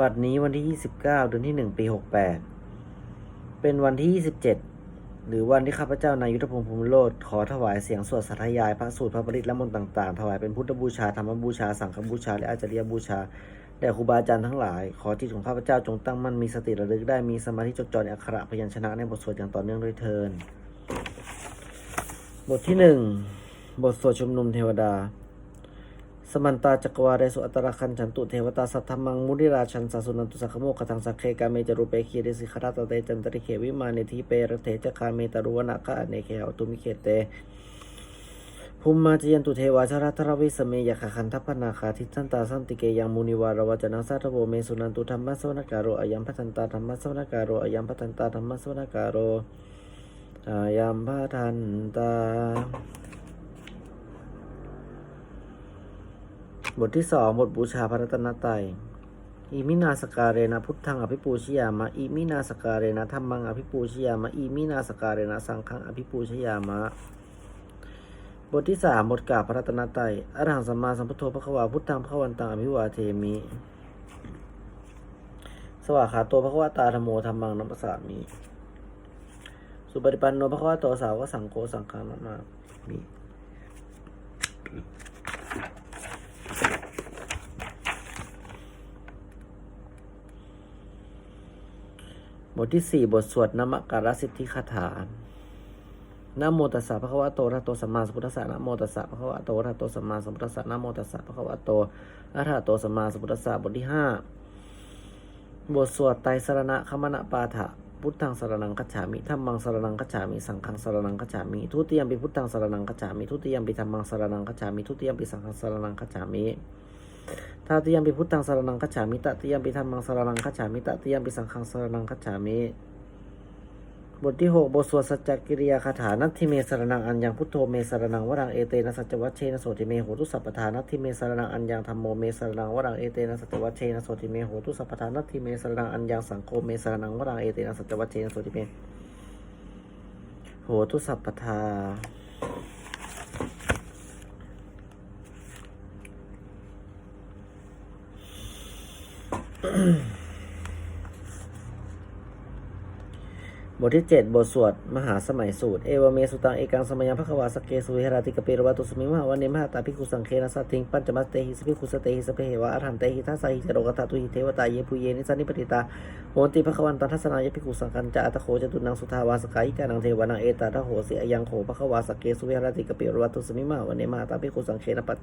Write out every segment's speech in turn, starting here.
บัดนี้วันที่ 29 เดือนที่ 1 ปี 68 เป็นวันที่ 27 หรือวันที่ข้าพเจ้านายุทธพงศ์ภูมิโรธขอถวายเสียงสวดสัทยายพระสูตรพระปริตรและมนต์ต่างๆ ถวายเป็นพุทธบูชาธรรมบูชา สังฆบูชา และอาจาริยบูชาแด่ครูบาอาจารย์ทั้งหลาย ขอจิตของข้าพเจ้าจงตั้งมั่นมีสติระลึกได้มีสมาธิจดจ่อในอักขระพยัญชนะในบทสวดอย่างต่อเนื่องด้วยเทินบทที่หนึ่งบทสวดชุมนุมเทวดา สมันตาจักรวาเรสุอัตตรคันฉันตุเทวตาสัทธมังมุนิราชันสาสุนันตุสักโมกขังสักเคกาเมจรูเปคีเรสิขราตเตจันตริเขวิมาเนทีเปรเถจคาเมตรุวนาคะอเนเคหตุมิเคเตภูมิมาจยันตุเทวาชราธรวิสเมยขคันทัพนาคาทิสันตาสันติเกยังมุนิวารวจนะสัทโวเมสุนันตุธรรมสวนาการโรอายัมพัทันตาธรรมสวนาการโรอายัมพัทันตาธรรมสวนาการโรอายัมพัทันตา บทที่สองบทบูชาพระรัตนตรัยอิมินาสการเรนะพุทธังอภิปูชยามะอิมินาสการเรนะธรรมังอภิปูชยามะอิมินาสการเรนะสังฆังอภิปูชยามะ บทที่สามบทกราพระรัตนตรัยอรหังสัมมาสัมพุทโธพระควาพุทธังพระวันตังอภิวาเทมิ สวากขาโตพระควาตาธรรมโมธรรมังนัมปสสามิสุปฏิปันโนพระควาโตสาวกสังโฆสังฆานามามิ ทที่สี่บทสวดนมการสิทธิคาถานะโมตัสสะภะคะวะโตระโตสัมมาสัมพุทธัสสะนะโมตัสสะภะคะวะโตระโตสัมมาสัมพุทธัสสะนะโมตัสสะภะคะวะโตอะระโตสัมมาสัมพุทธัสสะบทที่ห้าบทสวดไตรสรณะคมณปาฐะพุทธังสรนังคัจฉามิธัมมังสรนังคัจฉามิ สังฆังสรนังคัจฉามิ ทุติยมปิพุทธังสรนังคัจฉามิ ทุติยมปิธัมมังสรนังคัจฉามิ ทุติยมปิสังฆังสรนังคัจฉามิ ตาติยมปิพุทธังสารนังคัจฉามิตติยมปิธรรมังสารนังคัจฉามิตติยมปิสังฆังสารนังคัจฉามิบทที่หกบทสวดสัจจกิริยาคาถานัตทิเมสารนังอัญญังพุทโธเมสารนังวรังเอเตนะสัจวัชเชนะโสติเมโหตุสัพพทานัตทิเมสารนังอัญญังธรรมโมเมสารนังวรังเอเตนะสัจวัชเชนะโสติเมโหตุสัพพทานัตทิเมสารนังอัญญังสังโฆเมสารนังวรังเอเตนะสัจจวัชเชนะโสติเมโหตุสัพพทา 嗯 บทที่ 7 บทสวด มหาสมัยสูตร เอวเมสุตัง เอกังสมัยังพระควาสเกสุเฮราติกเปรวะตุสมิมหาวันเนมหาตาภิกขุสังเคนะสัตถิงปัญจมัสเตหิสภิกขุสเตหิสเพเหวะอรหันเตหิทัสสหิจโรกตาตุหิเทวตาเยปุเยนิสันิปติตาโหติพระควันตัทัสนายภิกขุสังคัญจะอัตโขจตุนังสุทาวาสกายิกานังเทวานังเอตาทโหสิอยังโขพระควาสเกสุเฮราติกเปรวะตุสมิมหาวันเนมหาตาภิกขุสังเคนะปั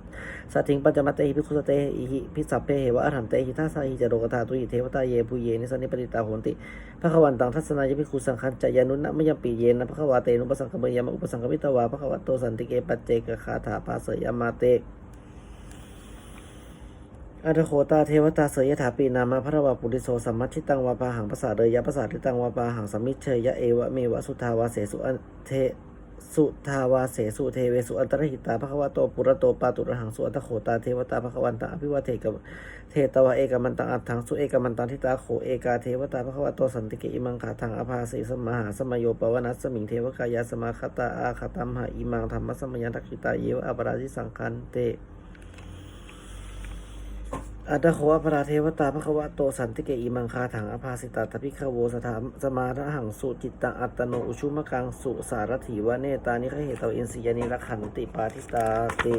สัตถิงปัญจมัสเตหิภิกขุสเตหิพิสัพเพเหวะอรหันเตหิทัสสหิจโรกตาตุหิเทวตาเยปุเยนิสันิปติตาโหติพระขวันตังทัศนายภิกขุสังคัญจายานุนะมยมปีเยนะพระขวาเตนุปสังคมยามะอุปสังคมิตวาพระขวัตโตสันติเกปัจเจกคาถาปาเสยามาเตอัตโคตาเทวตาเสยถาปีนามาพระวาปุริโสสัมมัชิตังวาปาหังภาษาเดยยะภาษาทิตังวาปาหังสัมมิเชยยะเอวะเมวะสุทาวาเสสุอันเท สุทาวาเสสุเทเวสุอันตรหิตาภควาโตปุระโตปาตุระหังสุอัตโขตาเทวตาภควันตาอภิวาเทกะเทตวะเอกมันตังอัตถังสุเอกมันตังทิตาโขเอกาเทวตาภควโตสันติเกอิมังคาทังอภาสีสมหาสมโยปวนัสสมิงเทวกายาสมาคตาอาคตัมหาอิมังธรรมสมยันทักขิตาเยวะอปราชิสังคันเต อัตโขอปราเทวตาพระควโตสันติเกอิมังคาถังอภาสิตาทพิขโวสถามสมาทหังสุจิตตังอัตโนอุชุมกังสุสารถีวะเนตานิขเหตวอินสียานิรักขันติปาทิตาติ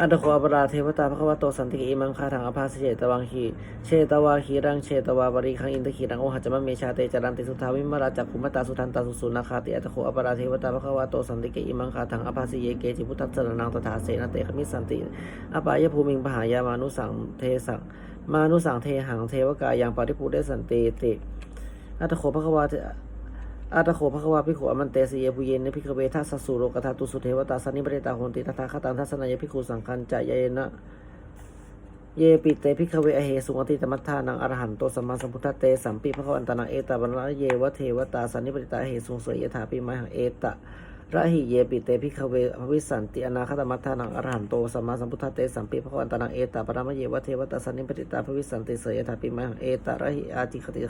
อัตโคอปราเทวตาพระควาโตสันติกิมังคาถังอภาสเจตวังคีเชตวาคีรังเชตวาบริคังอินทคีรังโอหัจมะเมชาเตจารันติสุทาวิมราจักขุมตาสุทันตาสุสุนาคาติอัตโคอปราเทวตาพระควาโตสันติกิมังคาถังอภาสเยเกจิพุทธัสสรนังตถาเสนเตขมิสันติอปายภูมิงปหายามานุสังเทสังมานุสังเทหังเทวกายังปฏิภูเดสันติติอัตโคพระควา อาตโขภควาภิโขอมันเตสเยปุเยนพิกเวทัสสุโรกธาตุสุเทวตาสันนิปเรตาโหนติตถาคตังทัศนายภิกขุสังคัญจายเนะเยปิเตพิกเวอเหสุงอติตมัทธานังอรหันโตสัมมาสัมพุทธเตสัมปิภควันตานังเอตาบรรณเยวะเทวตาสันนิปริตาเหสุงเสยยถาปิมาหังเอตะ ระหิเยปิเตพิคเวภวิสันติอนาคตมัทธานังอรหันโตสัมมาสัมพุทธเตสัมปิภควันตนังเอตาปรามเยวะเทวตาสันนิปติตาภวิสันติเสยถาปิมังเอตาระหิอาจิคติ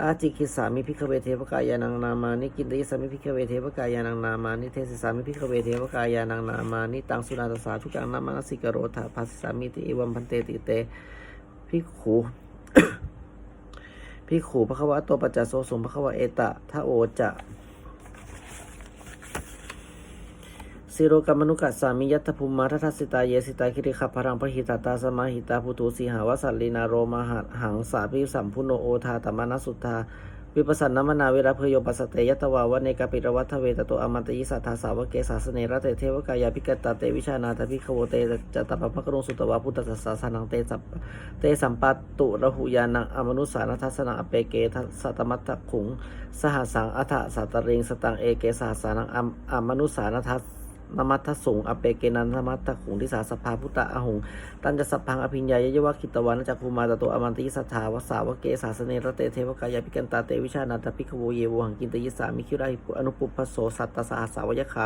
อาจิคิสามิพิคเวเทวกายานังนามานิกินติสามิพิคเวเทวกายานังนามานิเทศิสามิพิคเวเทวกายานังนามานิตังสุนาตสาทุกังนามานสิกโรธาภัสสามิติเอวัมพันเตติเตพิกขูพิกขูพระควะโตปัจจโสสมพระควะเอตะทะโอจะ สิโรกรรมนุกัสสามิยัตถภูมิมาทัทสิตาเยสิตาคิริขับพรังพระหิตาตาสมาหิตาภูตูสีหาวสัลลีนาโรมหัหังสาพิสัมพุโนโอทาตมานสุทธาวิปัสสนามนาเวรเพยโยปัสเตยตวาวเนกปิรวัตเวตโตอมันตยิสัทธาสาวเกสาสเนระเตเทวกายาภิกตาเตวิชานาตภิขโวเตจตปะภครุงสุตวาพุทธสัสสาสนังเตสัเตสัมปัตตุระหุยานังอมนุสานัทสนังอเปเกทัสตมัตถขุง สหัสสังอัฏฐสัตตริงสตังเอเกสหสานังอมนุสานัท นมัตถสงอเปเกนันนมัตถขุงทิสาสภาพุตตะอหง ตันจะสัพพังอภิญญายยวะคิตวันจักภูมาตโตอมันติสัทธาวสาวเกสาสเนระเตเทวกายาภิกันตาเตวิชานาตพิกโวเยวหังกินตยิสามิคิราหิปุอนุปุพโสสัตตสหสาวยคา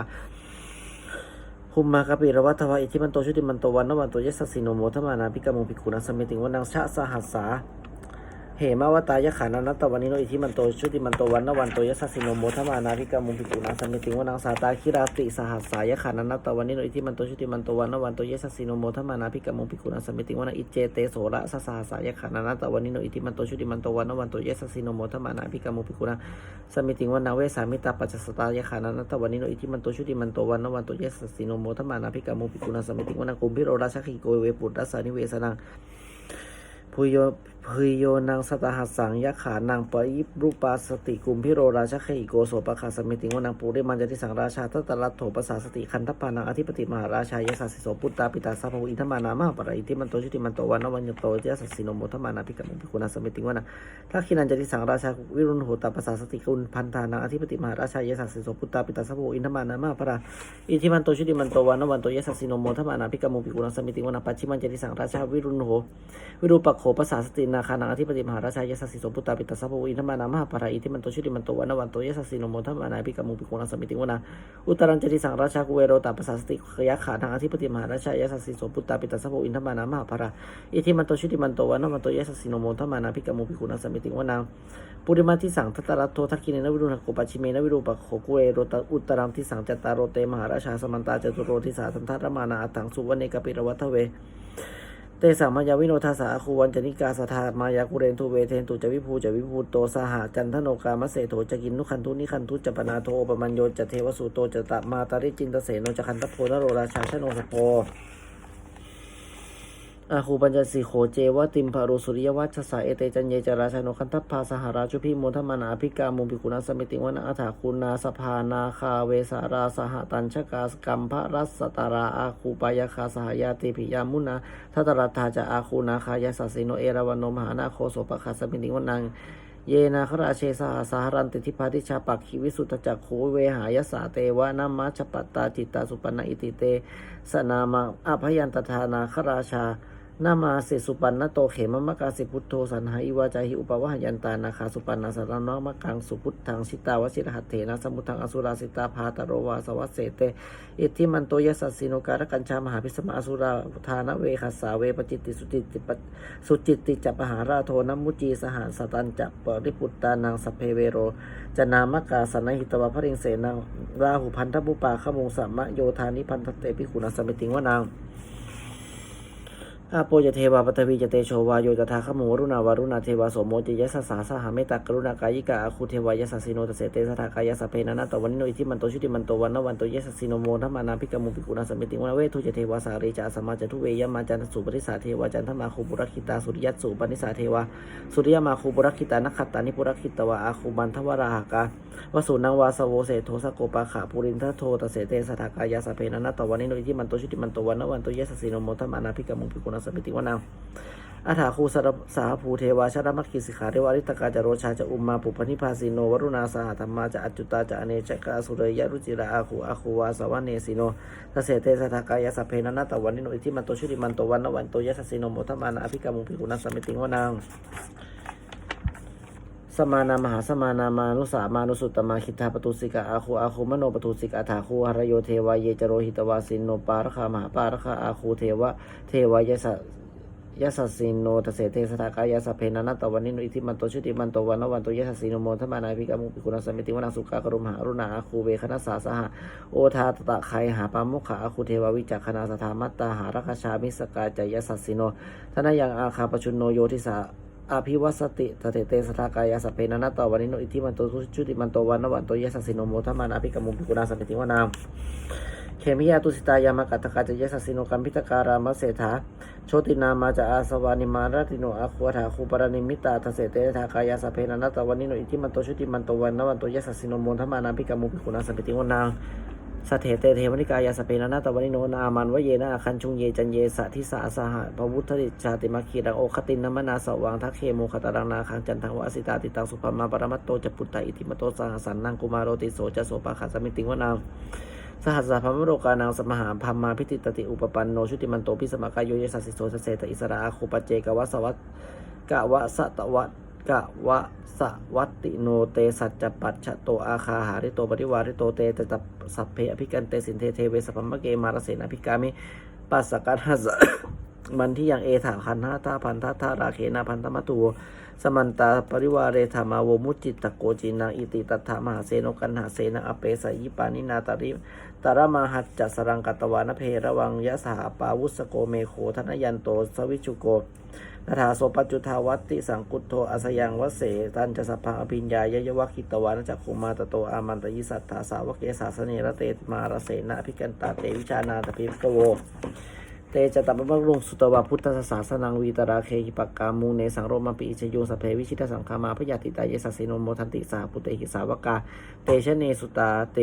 ภูมมากปิรวัตวะอิทิมันโตชุติมันโตวันนวันโตยสสสิโนโมทมานาพิกามุภิกขุนัสสเมติงวันังชะสหัสสา เหมาวตายขานานัตตวันนิโนอิทิมันโตชุติมันโตวันนวันโตยสัสสิโนโมทมานาภิกามุภิกุนาสมิติงวนังสาตาคิราติสหัสสายะขานานัตตวันนิโนอิทิมันโตชุติมันโตวันนวันโตยสัสสิโนโมทมานาภิกามุภิกุนาสมิติงวนังอิเจเตโสระสสหัสสายะขานานัตตวันนิโนอิทิมันโตชุติมันโตวันนวันโตยสัสสิโนโมทมานาภิกามุภิกุนาสมิติงวนังเวสามิตาปัจจสตายขานานัตตวันนิโนอิทิมันโตชุติมันโตวันนวันโตยสัสสิโนโมทมานาภิกามุภิกุนาสมิติวนังกุมพิโรราชคิโกเวปุตตสานิเวสนังพุโย พุโยนางสตหัสสังยะขานางปยิรูปาสติกุมพิโรราชเคหิโกโสปะคาสมิติงวนางปูริมันจติสังราชาทัตตลัตโถปสาสติคันทปานังอธิปติมหาราชายสัสสิโสปุตตาปิตาสัพพอินทมานามหาปะอิทิมันโตชุติมันโตวันนวันยโตยสัสสิโนโมทมานาภิกรรมภิกุณาสมิติงวนาทักขินันจติสังราชาวิรุณโหตาปสาสติกุลพันธานังอธิปติมหาราชายสัสสิโสปุตตาปิตาสัพพอินทมานามหาปะอิทิมันโตชุติมันโตวันนวันโตยสัสสิโนโมทมานาภิกรรมภิกุณาสมิติวนาปัจฉิมันจติสังราชาวิรุณโหวิรูปโขภาษาสตินาคานังอธิปติมหาราชายสัสสิโสปุตตาปิตาสัพพอินทมานามหาปะอิทิมันโตชุติมันโตวันนวันโตยสัสสิโนโมทมานาภิกรรมภิกุณาสมิติงวนาอุตรัญจติสังราชากุเวโรตาภาษาสติขยะขานังอธิปติมหาราชายสัสสิโสปุตตาปิตาสัพพอินทมานามหาปะอิทิมันโตชุติมันโตวันนวันโตยสัสสิโนโมทมานาภิกรรมภิกุณาสมิติงวนาปุริมาทิสังทัตตรัตโททักขิเนนวิรุณโกปัจฉิเมนวิรูปโขกุเรโรตอุตรังทิสังจัตตารโรเตมหาราชาสมันตาจตุโรทิสาสันทัตรมานาอัตถังสุวรรณเนกปิรวัตเว เตสามายาวิโนทาสาคูวันจนิกาสทามายากุเรนทูเวเทนตุจวิภูจวิภูโตสหจันทโนกามะเสโถจกินนุคันทุนิคันทุจปนาโทปมัญโยจเทวสุโตจตมาตาริจินตเสโนจคันตโพนโรราชาชโนสโป อาคูปัญจสีโขเจวะติมภารุสุริยวัชสาเอเตจันเยจราชาโนคันทัพพาสหราชุพิโมทมานาภิกามุปิกุณาสมิติวนาอัฏฐาคุณนาสภานาคาเวสาราสหตัญชกาสกัมภรัสตาราอาคูปายาคาสหายาติพิยามุนาทัตรัตถาจะอาคูนาคายาสสิโนเอราวันโนมหานาโคโสปคาสมิติวนังเยนาคราเชสหสหรันติทิพาติชาปักขิวิสุทธจักโขเวหายสาเตวะนามาชปัตตาจิตตาสุปนอิติเต สนามาอภยันตทานาคราชา นามาสิสุปันนโตเขมมะกาสิพุทโธสันหาอิวาจาหิอุปวะหยันตานาคาสุปันนาสารนมะกังสุพุทธังสิตาวสิรหัตเถนะสมุทังอสุราสิตาภาตโรวาสวัสเสเตอิทธิมันโตยสัสสิโนการกัญชามหาพิสมาอสุราทานเวขัสสาเวปจิตติสุจิตติปสุจิตติจัปปหาราโทนมุจีสหัสตันจัปปริปุตตานังสพเพเวโรจนามกาสนหิตวะพระิงเสนังราหุพันธบุปาขมุงสัมมะโยธานิพันธเตปิขุณสมิติงวนาง อาโปจะเทวาปฐวีจะเตโชวาโยจะทาขโมรุณาวารุณาเทวาโสโมจะยสสาสหาเมตากรุณากายิกาอาคูเทวายสสสิโนตเสเตสทากายสเพนันตวันนิโนอิทิมันโตชุติมันโตวันนวันโตยสสสิโนโมทัมมานาภิกมุปิกุณาสมิติวันเวทุจเทวาสารีจะสมาจทุเวยมาจันสุปริสาเทวาจันทมาคูบุรักิตาสุริยัตสุปนิสาเทวาสุริยมาคูบุรักิตานักขัตตานิปุรักิตวาอาคูมันทวราหกาวสุนังวาสโวเสโทสโกปาขาปุรินทโทตเสเตสทากายสเพนันตวันนิโนอิทิมันโตชุติมันโตวันนวันโตยสสสิโนโมทัมมานาภิกมุปิกุณาสมิติวนนางอาถาคูสสาภูเทวาชรมัคคิสิขาเทวาริตกาจะโรชาจะอุมมาปุปนิพาสิโนวรุณาสหธรรมาจะอจุตาจะอเนจกาสุเรยรุจิระอาคูอาคูวาสวันเนสิโนทเสเตสทากายสัพเพนันตวันนิโนอิทิมันโตชุติมันโตวันนวันโตยสสิโนโมทมานาอภิกามุภิกุณัสสมิติวนาง สมานามหาสมานามานุสามานุสุตตมาคิทาปตุสิกาอาคูอาคูมโนปตุสิกาถาคูหรโยเทวายเยจโรหิตวาสินโนปารคามหาปารคาอาคูเทวะเทวายสะยสสสินโนทเสเทสทากายาสเพนันตวันนิโนอิทิมันโตชุติมันโตวันนวันโตยสสสินโนโมทมานาภิกามุปิกุณสมิติวนาสุกากรุมหารุณาอาคูเวคณสาสหะโอทาตตะไคหาปามุขะอาคูเทววิจักขณาสถามัตตาหารคชามิสกาจายสสินโนทนายังอาคาปชุนโนโยทิสา อภิวัสติตเตเตสทากายาสเพนันตวันนิโนอิทิมันโตชุติมันโตวันนวันโตยสสสินโนโมทมานาภิกมุปิกุณสมิติวนาเขมิยาตุสิตายามกัตกาจะยสัสสิโนกัมพิตการามเสถาโชตินามาจะอาสวานิมารติโนอาควถาคูปรณิมิตาทเสเตทากายาสเพนันตวันนิโนอิทิมันโตชุติมันโตวันนวันโตยสัสสิโนโมทมานาภิกมุปิกุณาสัมปิติวนา สเถเตเทวนิกายาสเพนันตวันิโนนามันวเยนาคันชุงเยจันเยสะทิสาสหะพวุฒริชาติมัคคีรังโอคตินนมนาสวังทักเคโมคตารังนาคังจันทังวสิตาติตังสุภมาปรมัตโตจปุตตาอิติมโตสหสันนังกุมารโรติโสจะโสปะขัสมิติวนาสหัสสะพมโรกานังสมหาพัมมาพิติตติอุปปันโนชุติมันโตพิสมากายโยเยสัสสิโสสเสตอิสระอาคุปเจกวะสวัตกะวะสะตะวัต กะวะสะวัตติโนเตสัจจปัจฉโตอาคาหาริโตปริวาริโตเตตตะสัพเพอภิกันเตสินเทเทเวสพพมะเกมารเสนาภิกามิปัสสกัหัสมันที่ยังเอถาคันธาตาพันธาตาราเคนาพันธมัตูสมันตาปริวาเรธรรมาวมุจิตตโกจินังอิติตัทธามหาเสนกันหาเสนังอเปสยิปานินาตาริตารมาหัจจสรังกตวานเพระวังยะสหปาวุสโกเมโคธนยันโตสวิชุโก นาถาโสปัจจุทาวัตติสังกุตโทอาสยังวเสตันจะสพพังอภิญญายยวคิตวานจักขุมาตโตอามันตยิสัทธาสาวกเกสาสเนระเตมารเสนาภิกันตาเตวิชานาตพิกโวเตจะตัปปะรุงสุตวาพุทธศาสนังวีตราเคหิปักกามูเนสังโรมปิอิชโยสเพวิชิตสังคามาพยาติตายสัสสินโมทันติสาปุเตหิสาวกา เตชะเนสุตาเต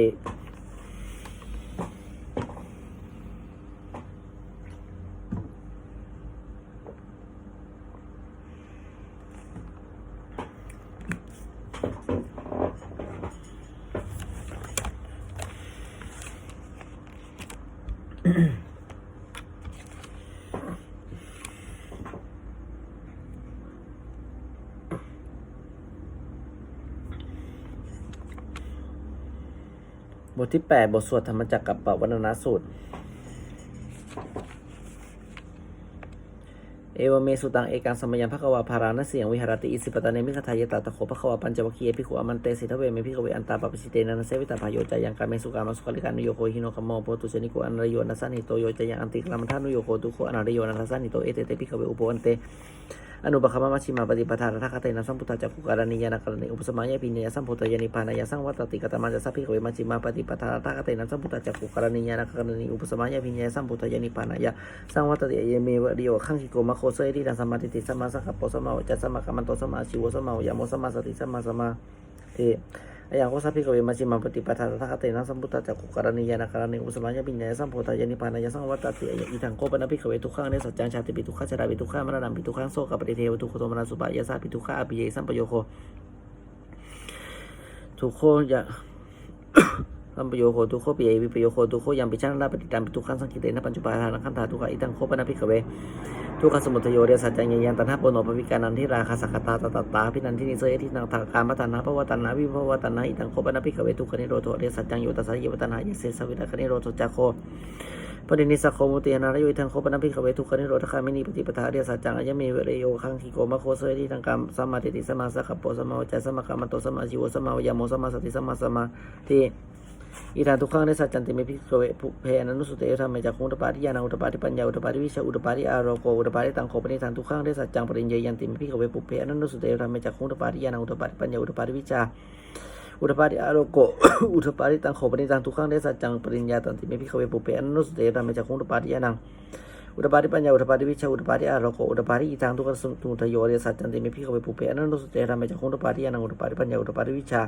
ทที่ 8 บทสวดธรรมจักรกับปวัณณสูตร เอวเมสุตังเอกังสมยังภควาภาราณเสียงวิหารติอิสิปตะเนมิคทายตาตะโขภควาปัญจวัคคียภิขุอมันเตสิทเวเมภิกขเวอันตาปปชิเตนะเสวิตาภายโยจายังกาเมสุกามสุขลิกานุโยโคหิโนคัมโมโพตุเจนิโกอันรโยนัสันหิโตโยจายังอันติกลามันทานุโยโคตุโคอันรโยนัสันหิโตเอเตเตภิกขเวอุปวันเต อนุบคัมมัชิมาปฏิปทาทัคเตนะสัมพุทธจักขุการณียานกรณีอุปสมัยปิญญาสัมพุทธยานิพานายาสังวัตติกตมันจะสัพพิกเวมัชิมาปฏิปทาทัคเตนะสัมพุทธจักขุการณียานกรณีอุปสมัยปิญญาสัมพุทธยานิพานายาสังวัตติเยเมวะดิโอขังคิโกมะโคเสยติดังสมาธิติสมมาสังกัปโปสมมาจัสมมากัมมันโตสมมาชิวสมมาวยามโมสมมาสติสมมาสมาเท อยังก็สัพพิกเวมัชิมาปฏิปทาทัคเตนะสัมพุทธจักขุการณียานกรณีอุสมัยปิญญาสัมโพธายานิพานายาสังวัตติอิทังโกปนะภิกเวทุกขังเนสัจจังชาติปิทุกขชราปิทุกขมรณะปิทุกขังโสกปฏิเทวทุกขโทมนัสุปายาสาปิทุกขอภิเยสัมปโยโคทุกโคยะ สัมปโยโคทุโคปิเยวิปโยโคทุโคยังปิชังนาปฏิตังปิทุกขังสังคิเตนะปัญจุปาทานังคันธาทุกขอิตังโคปนะภิกขเวทุกขสมุทัยโยเรสัจจังยังตันหาปโนภวิการนันทิราคาสักตาตตตาพินันทินิเสยทินังทางการมัตันหาภวตันหาวิภวตันหาอิตังโคปนะภิกขเวทุกขนิโรโทเรสัจจังโยตัสสะเยวตันหายเสสวิตคนิโรโทจักโคปฏินิสักโคมุติยนารโยทังโคปนัมพิขเวทุกขนิโรธคามินีปฏิปทาเรียสัจจังอายเมเวรโยคังคิโกมะโคเสยที่ทางกรรมสัมมาทิฏฐิสัมมาสังกัปโปสัมมาวจาสัมมากรรมโตสัมมาชิวสัมมาวยามโมสัมมาสติสัมมาสมาธิ อิทานทุกขังในสัจจันติเมพิขเวภุเพอนันุสุเตยธรรมจากขุอุตปาทิยานังอุตปาทิปัญญาอุตปาทิวิชาอุตปาทิอารโกอุตปาทิตังโคปนิทานทุกขังในสัจจังปริญญายันติเมพิขเวภุเพอนันุสุเตยธรรมจากขุอุตปาทิยานังอุตปาทิปัญญาอุตปาทิวิชาอุตปาทิอารโกอุตปาทิตังโขปนิตังทุกขังเดสัจจังปริญญาตันติเมพิขเวปุเปอนุสุเตธรรมจักขุอุตปาทิยานังอุตปาทิปัญญาอุตปาทิวิชาอุตปาทิอารโกอุตปาทิอีตังทุกขสมุทโยเดสัจจันติเมพิขเวปุเปอนุสุเตธรรมจักขุอุตปาทิยานังอุตปาทิปัญญาอุตปาทิวิชา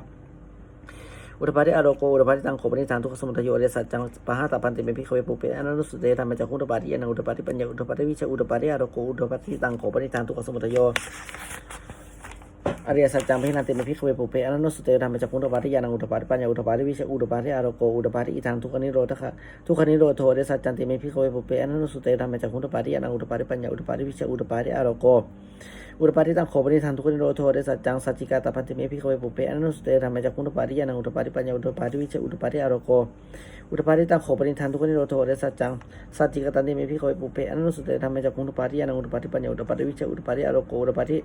อุตปาทิอารโกอุตปาทิตังโขปนิตังทุกขสมุทโยเดสัจจังปะหาตาปันติเมพิขเวปุเปอนุสุเตธรรมจักขุอุตปาทิอันังอุตปาทิปัญญาอุตปาทิวิชาอุตปาทิอารโกอุตปาทิตังโขปนิตังทุกขสมุทโย อริยสัจจังพินันติมพิขเวปุเพอนันโนสุเตธรรมจักขุนอุตปาทิยานังอุตปาทิปัญญาอุตปาทิวิเชอุตปาทิอารโกอุตปาทิอิทังทุกขนิโรธคะทุกขนิโรโทเดสัจจันติมพิขเวปุเพอนันโนสุเตธรรมจักขุนอุตปาทิยานังอุตปาทิปัญญาอุตปาทิวิเชอุตปาทิอารโกอุตปาทิตังโขปนิทันทุกขนิโรโทเดสัจจังสัจจิกาตพันติเมพิขเวปุเพอนันโนสุเตธรรมจักขุนอุตปาทิยานังอุตปาทิปัญญาอุตปาทิวิเชอุตปาทิอารโกอุตปาทิตังโขปนิทันทุกขนิโรโทเดสัจจังสัจจิกาตันติเมพิขเวปุเพอนันโนสุเตธรรมจักขุนอุตปาทิยานังอุตปาทิปัญญาอุตปาทิวิเชอุตปาทิอารโกอุตปาทิ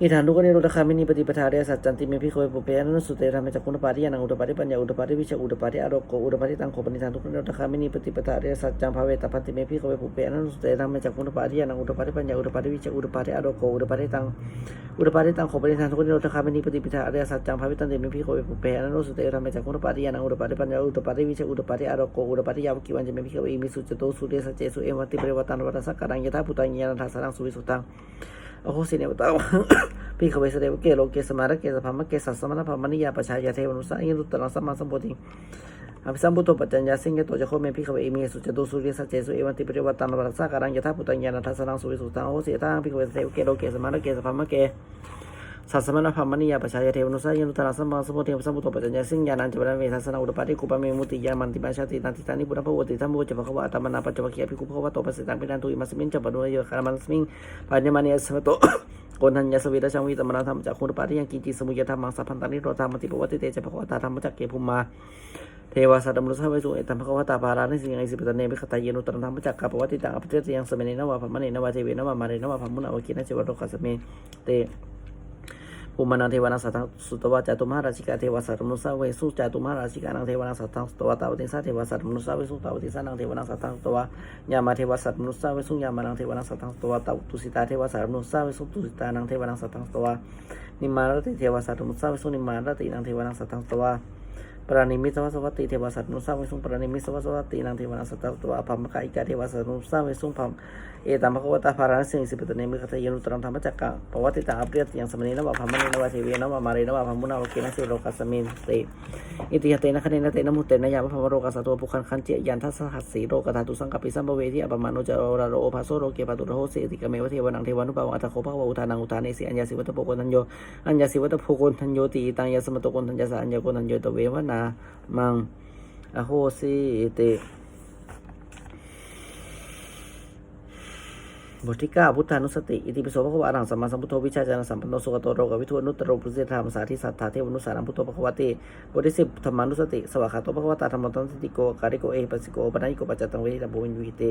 อิฐานุกนิโรธคามินีปฏิปทาเรสัจจันติเมพิโคยปุเพอนันสุเตธรรมจักขุนปาริยานังอุตปาริปัญญาอุตปาริวิชาอุตปาริอารโกอุตปาริตังโคปนิทานทุกนิโรธคามินีปฏิปทาเรสัจจังภาเวตพันติเมพิโคยปุเพอนันสุเตธรรมจักขุนปาริยานังอุตปาริปัญญาอุตปาริวิชาอุตปาริอารโกอุตปาริตังอุตปาริตังโคปนิทานทุกนิโรธคามินีปฏิปทาเรสัจจังภาเวตันติเมพิโคยปุเพอนันสุเตธรรมจักขุนปาริยานังอุตปาริปัญญาอุตปาริวิชาอุตปาริอารโกอุตปาริยาวกิวันจะเมพิโคยมิสุจโตสุเรสัจเจสุเอวัติเปรวตันวัตสักการังยถาพุตังยานันทัสสรังสุวิสุตัง อ้โหสิเนวตาวพี่ขเวสเดวเกโลเกสมาระเกสพามะเกสัสสมณภามนิยาประชายาเทวนุสัยนุตตรังสัมมาสัมพุทธิอภิสัมพุทโธปัจจัญญาสิงเกโตจะโคเมพี่ขเวเอเมสุจตุสุริสัจเจสุเอวันติปริวัตันวรัสสะการังยถาปุตังยานันทัสสรังสุวิสุตังโอ้โหสิตังพี่ขเวสเดวเกโลเกสมาระเกสพามะเก สัสสมณพามานิยาปชายาเทวนุสัยนุตรังสัมมาสัมพุทธิสัมพุทโธปัจจัญญสิงญาณัญจวันเมทัสสนาอุตปาทิกุปะเมมุติยามันติมาชาตินันติตานิปุระภวติธัมโมจะภควะตมนาปัจจวัคคียภิกขุภวะโตปัสสิตังปินันตุอิมัสมิงจัปปะโนโยคารมันสมิงปัญญมานิยสมโตโกนัญญาสวิรชังวิตมนาธรรมจากคุณปาริยังกินจิสมุยธรรมังสัพพันตานิโรธรรมติปวัติเตจะภควตาธรรมจักเกภุมมาเทวาสัตมนุสาวิสุเอตัมภควตาภารานิสิงไอสิปตเนมิขตายนุตรธรรมจักกะปวัติตังอภิเทศยังสเมเนนวะพมเนนวะเทเวนวะมาเรนวะพมุนอวกินะเจวโรกัสเมเต ภูมินาเทวนาสัตถังสุตวะจตุมหาราชิกาเทวสัตมนุสาเวสุจตุมหาราชิกานังเทวนาสัตถังสุตวะตาวติสาเทวสัตมนุสาเวสุตาวติสานังเทวนาสัตถังสุตวะยามาเทวสัตมนุสาเวสุยามานังเทวนาสัตถังสุตวะตาวตุสิตาเทวสัตมนุสาเวสุตุสิตานังเทวนาสัตถังสุตวะนิมารติเทวสัตมนุสาเวสุนิมารตินังเทวนาสัตถังสุตวะ ปรานิมิตสวัสวัตติเทวสัตมนุสาเวสุงปรานิมิตสวัสวัตตินังเทวนาสัตตวะอภัมมกาอิกาเทวสัตมนุสาเวสุงพัมเอตัมภควตาภารานสิงสิปตเนมิคตยนุตรังธรรมจักกะปวัติตังอภิยตยังสมณีนวะพรมมณีนวะเทวีนวะมารีนวะพรมุนาวะเกนะสิโรกัสมินติอิติยเตนะคะเนนะเตนะมุเตนะยามะพรมโรกัสตัวปุคันคันเจยันทัสหัสสีโรกธาตุสังกปิสัมภเวทิอปมานุจโรระโรภาโซโรเกปตุระโหเสติกเมวะเทวนังเทวานุภาวังอัตโคภควะอุทานังอุทาเนสิอัญญาสิวัตโปโกนัญโยอัญญาสิวัตโปโกนัญโยติตังยาสมตโกนัญญาสัญญโกนัญโยตเววนา มัง อโหสิติ บทที่ 9 พุทธานุสติ อิติปิโสภควะอรหังสัมมาสัมพุทโธวิชาจารสัมปันโนสุขโตโรกวิทูอนุตโรปุริสธรรมสาธิสัทธาเทวนุสารังพุทโธภควติบทที่10ธรรมานุสติ สวากขาโตภควตาธรรมตันสติโกการิโกเอปัสสิโกปนัยโกปัจจตังเวทิตาบุวินวิหิเต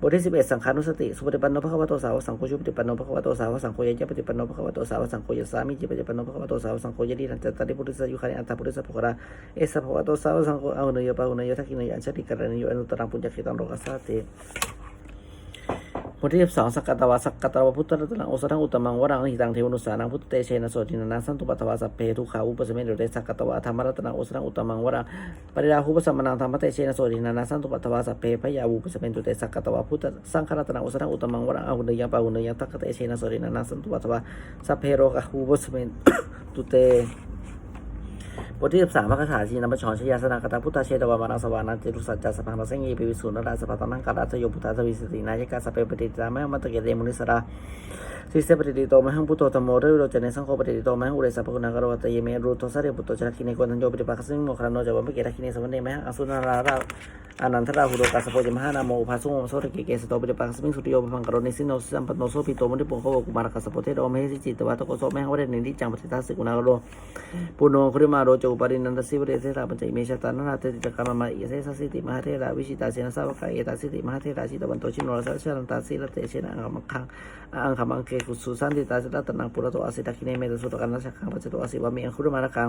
บทที่11สังขานุสติสุปฏิปันโนภควโตสาวสังโฆชุปฏิปันโนภควโตสาวสังโฆยะปฏิปันโนภควโตสาวสังโฆยะสามิจิปฏิปันโนภควโตสาวสังโฆยะดีทันจตติปุริสยุคานิอันตปุริสภควราเอสภควโตสาวสังโฆอาหุเนยปะหุเนยทักขิเนยอัญชติกรณีโยอนุตตรังปุญญคิตังโรกัสสาติ ทที่สิบสองสักกตวาสักกตวาพุทธรัตนังโอสถังอุตมังวรังหิตังเทวนุสานังพุทธเตเชนะโสตินังสันตุปัตวาสัพเพทุขาอุปสเมเดเรสักกตวาธรรมรัตนังโอสถังอุตมังวรังปริราหุปสัมมนังธรรมเตเชนะโสตินังสันตุปัตวาสัพเพพยาวุปสเมนตุเตสักกตวาพุทธสังฆรัตนังโอสถังอุตมังวรังอาหุเนยังปะหุเนยังทักกเตเชนะโสตินังสันตุปัตวาสัพเพโรกะหุปสเมนตุเต บทที่13พระคาถาชีนำปชรชยาสนากตาพุทธเชตวามานังสวานันติรุสัจจะสพังรัสงีปิวิสุนราสปัตตังกัตถโยพุทธาสวิสตินายกาสเปปฏิตามะมัตตเกเตมุนิสราสิเสปฏิติโตมหังพุทโธธรรมโมเรโรจเนสังโฆปฏิติโตมหังอุเรสัพพุนากรวัตเยเมรุโทสะเรปุตโตชะคิเนโกนันโยปฏิปักขสิงโมครานโนจวัมเกตะคิเนสวเนมหังอสุนารารา อนันทราหุโรกัสโพจมหานาโมอุภาสุงโมโสตเกเกสโตปิปักขสมิงสุติโยปพังกรณิสิโนสัมปันโนโสปิโตมุนิปุโคกุมารกัสโพเทโดมเหสิจิตวะตโกโสมหังวเรนินิจังปฏิทัสสิกุณาโรปุโนคริมาโรโจปารินันทสิวเรเทราปัญจเมชตานานาเตติตกรรมมาอิเสสสิติมหาเทราวิชิตาเสนสาวกายเอตาสิติมหาเทราชิตวันโตชิโนรสัชรันตาสิลเตเชนะอังคังคังอังคัมังเกกุสุสันติตาสิตตนังปุระโตอาสิตาคิเนเมตสุตกันนัสคังปัจจโตอาสิวามิอังคุรมาระคัง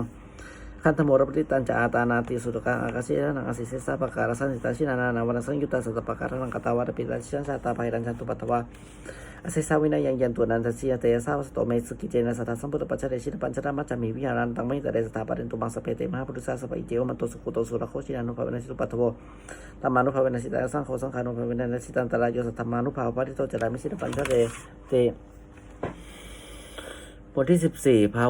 คันธโมรปฏิตันจะอาตานาติสุตกังอากาศิระนังอสิเสสะปะการสันติตาชินานานาวันสังยุตตาสัตตปะการนังกต บทที่สิบสี่พระ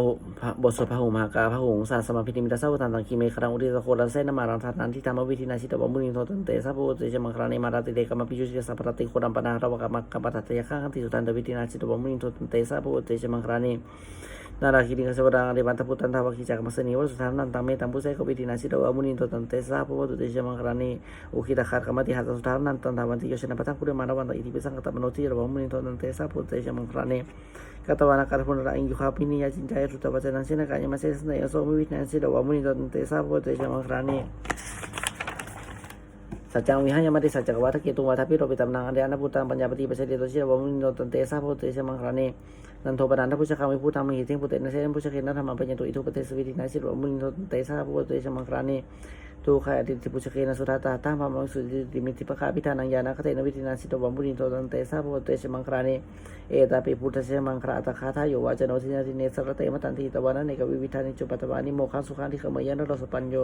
บทสวดพระหุมหากาพระหุงสาสมาพินิมิตาสาวุตันตังคีเมครังอุติสโครันเซนมารังทัตนันทิธรรมวิธีนาชิตวมุนิโทตันเตสัพพุเตชมังครานิมาราติเดกรรมปิยุชิสัพพรติโคดัมปนาระวกรรมกัมปตัตยะข้างติสุตันตวิธีนาชิตวมุนิโทตันเตสัพพุเตชมังครานินาราคิริกสวรังอริบันตพุตันทาวกิจักมัสนีวสุธานันตังเมตังพุเสกวิตินาสิโดอามุนิโตตันเตสาภวตุเตชมังครานีอุคิตาคาร์กามติหัสสุธานันตันทาวันติโยชนะปะทังพุเรมานาวันตอิทิปิสังกตมโนติระวมุนิโตตันเตสาภวตุเตชมังครานีกตวานาการพุเสนกายมาเสสเนยโสมิวิทนันสิโดวามุนินโตตันเตสาภวตุเตชมังครานี สัจจังวิหายมติสัจจกวัฏเกตุวัฏพิโรปิตัมนังอันเดอนาพุตังปัญญาปฏิปัสสติโตชิรวมุนินตันเตสาพุเตชมังครานีนันโทปนันทพุชคังวิพุตังมิหิเทงพุเตนะเสนพุชเคนะธรรมปัญญตุอิทุปเตสวิตินาสิรวมุนิโนตันเตสาพุเตชมังครานี ทุกขายติติพุชเคนะสุธาตาตามพามังสุติมิติปะคาพิธานังยานาคเตนวิตินาสิตวมุนิโตตันเตสาพุเตชมังครานีเอตาปิพุทธเชมังคราตคาทายโยวาจโนทินาทิเนสรเตมตันทีตวานะเนกวิวิธานิจุปัตะวานิโมคันสุขันทิขมยันรสปัญโย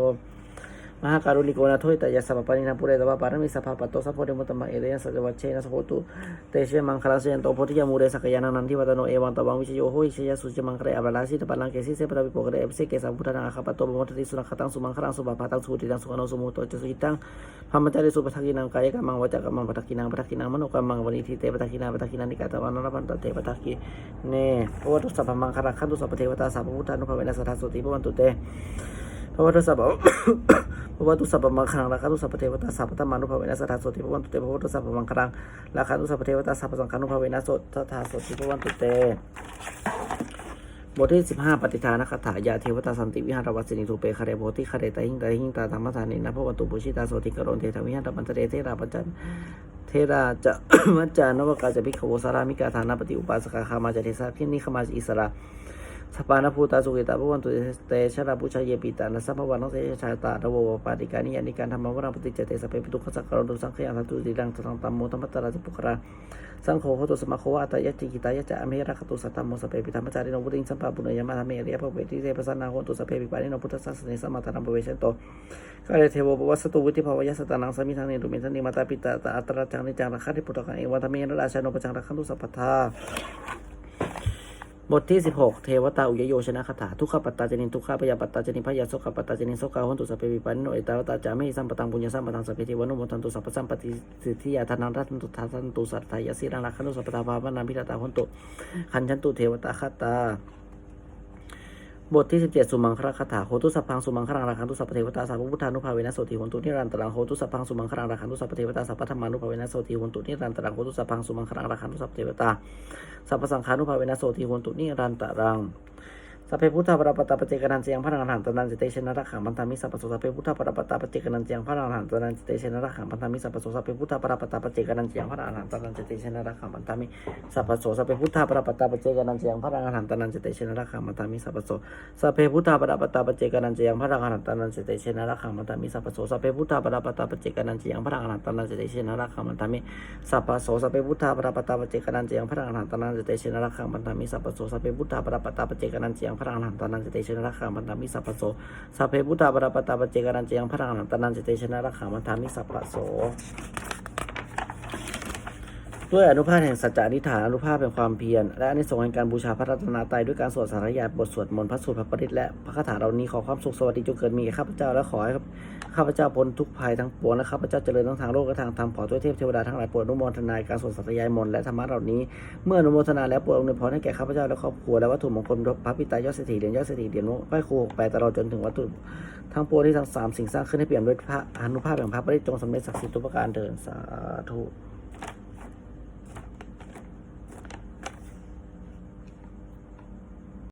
มหาการุณิโกนาโทยตยาสัพปานินาปุเรตวะปารมิสัพพะปัตโตสัพพะเดมุตตมะเอเรยสัจวัชเชนะสโหตุเตเชมังคลาเสยนโตโพรสักยานันทิวัตรอเวลาสิตปัลลังเกสิเสปะวัตบมทติสุนัขตังสุมังคลังสุบาปาทุสสุมุตโตจสุหิตังพามาริสุปทักกินังกายกรรมังวนังปทักกินังมโนกรรมังวณิทิเตปทักกินังปทักกินังนิกาตวันนรพันตเตปทักกิเนโอวัตุสัพพมังคลังขันตุสัพพเทวตาสัพพพุทธเวนัสทาพระวัตุสัพพะมังคลังราคาตุสัพพเทวตาสัพพธรรมานุภาเวนัสทธาโสติพระวันตุเตพระวัตุสัพพมังคลังราคาตุสัพพเทวตาสัพพสังฆานุภาเวนัสทธาโสติพระวันตุเตบทที่สิบห้าปฏิทานคาถายาเทวตาสันติวิหารวัสสินิทูเปคาเรโพธิคาเรตหิงตาหิงตาธรรมทานินะพระวันตุปุชิตาโสติกโรนเทธวิหารปันเตเรเทราปัจจันเทราจะมัจจานวกาจะพิขโวสารามิกาธานาปฏิอุปาสกาคามาจะเทสาพินิขมาอิสระ สปานภูตาสุกิตาพระวันตุเตชะราปุชายเยปิตานะสัพพวันนเตชะตาระโวปาติกานิยานิการธรรมวราปฏิจเตสเปปิตุขสักการุสังขยาตุติดังตังตัมโมธรรมตราจิปุคราสังโฆโหตุสมาโควะตายะจิกิตายะจะอเมรัคตุสัตตมโมสเปปิธรรมจาริโนบุติงสัมปาปุเนยมาธรรมเอริยภเวทิเตปสันนาโหตุสเปปิปานิโนพุทธสัสเนสัมมาตานัมเวเชนโตกาเลเทโวปวัสตุวุติภาวยสตานังสมิทังเนตุเมทันนิมาตาปิตาตาอัตระจังนิจังรักขัติพุทธกังเอวัตเมนราชาโนปจังรักขันตุสัพพทา บทที่ 16 เทวตาอุยโยชนะคาถาทุกขปัตตาจนินทุกขปยาปัตตาจนินพยาโสขปัตตาจนินโสกาหุนตุสัพเพวิปันโนเอตาวตาจามิสัมปตังปุญญาสัมปตังสัพเพทิวานุโมทันตุสัพพสัมปติสิทธิยาธนังรัตนตุทันตุสัตถายสิรังรักขันตุสัพพตาภาวนาพิรตาหุนตุขันชันตุเทวตาคาตา บทที่ 17 สุมังคราคาถาโหตุสัพพังสุมังครังราคันตุสัพเทวตาสัพพุทธานุภาเวนะโสติหนตุนิรันตรังโหตุสัพพังสุมังครังราคันตุสัพเทวตาสัพพธรรมานุภาเวนะโสติหนตุนิรันตรังโหตุสัพพังสุมังครังราคันตุสัพเทวตาสัพพสังขานุภาเวนะโสติหนตุนิรันตรัง สัพเพพุทธปรปตตาปเจกนันเจียงพระอรหันตนันจิเตชนะรักขังพันธมิสัพพโสสัพเพพุทธปรปตตาปเจกนันเจียงพระอรหันตนันจิเตชนะรักขังพันธมิสัพพโสสัพเพพุทธปรปตตาปเจกนันเจียงพระอรหันตนันจิเตชนะรักขังพันธมิสัพพโสสัพเพพุทธปรปตตาปเจกนันเจียงพระอรหันตนันจิเตชนะรักขังพันธมิสัพพโสสัพเพพุทธปรปตตาปเจกนันเจียงพระอรหันตนันจิเตชนะรักขังพันธมิสัพพโสสัพเพพุทธปรปตตาปเจกนันเจียงพระอรหันตนันจิเตชนะรักขังพันธมิสัพพโสสัพเพพุทธปรปตตาปเจกนันเจียงพระอรหันตนันจิเตชนะรักขังพันธมิสัพพโสสัพเพพุทธปรปตตาปเจกนันเจียงระอรหันตานันจิเตชนะรักขังพันธามิสัพพโสสัพเพพุทธาปรปตาปเจกนันเจียงพระอรหันตานันจิเตชนะรักขังพันธามิสัพพโส ด้วยอนุภาพแห่งสัจจานิฐานอนุภาพแห่งความเพียรและอนิสงส์แห่งการบูชาพระรัตนตรัยด้วยการสวดสารยาบทสวดมนต์พระสูตรพระปริตและพระคาถาเหล่านี้ขอความสุขสวัสดีจงเกิดมีแก่ข้าพเจ้าและขอให้ข้าพเจ้าพ้นทุกภัยทั้งปวงและข้าพเจ้าเจริญทั้งทางโลกและทางธรรมขอด้วยเทพเทวดาทั้งหลายโปรดอนุโมทนาการสวดสารยายมนต์และธรรมะเหล่านี้เมื่ออนุโมทนาแล้วโปรดอนวยพรให้แก่ข้าพเจ้าและครอบครัวและวัตถุมงคลพระปิตายอดเศรษฐีเหรียญยอดเศรษฐีเหรียญไหว้ครูไปตลอดจนถึงวัตถุทั้งปวงที่ทั้งสามสิ่งสร้างขึ้นให้เปี่ยมด้วยพระอนุภาพแห่งพระปริตจงสำเร็จศักดิ์สิทธิ์ทุกประการเดินสาธุ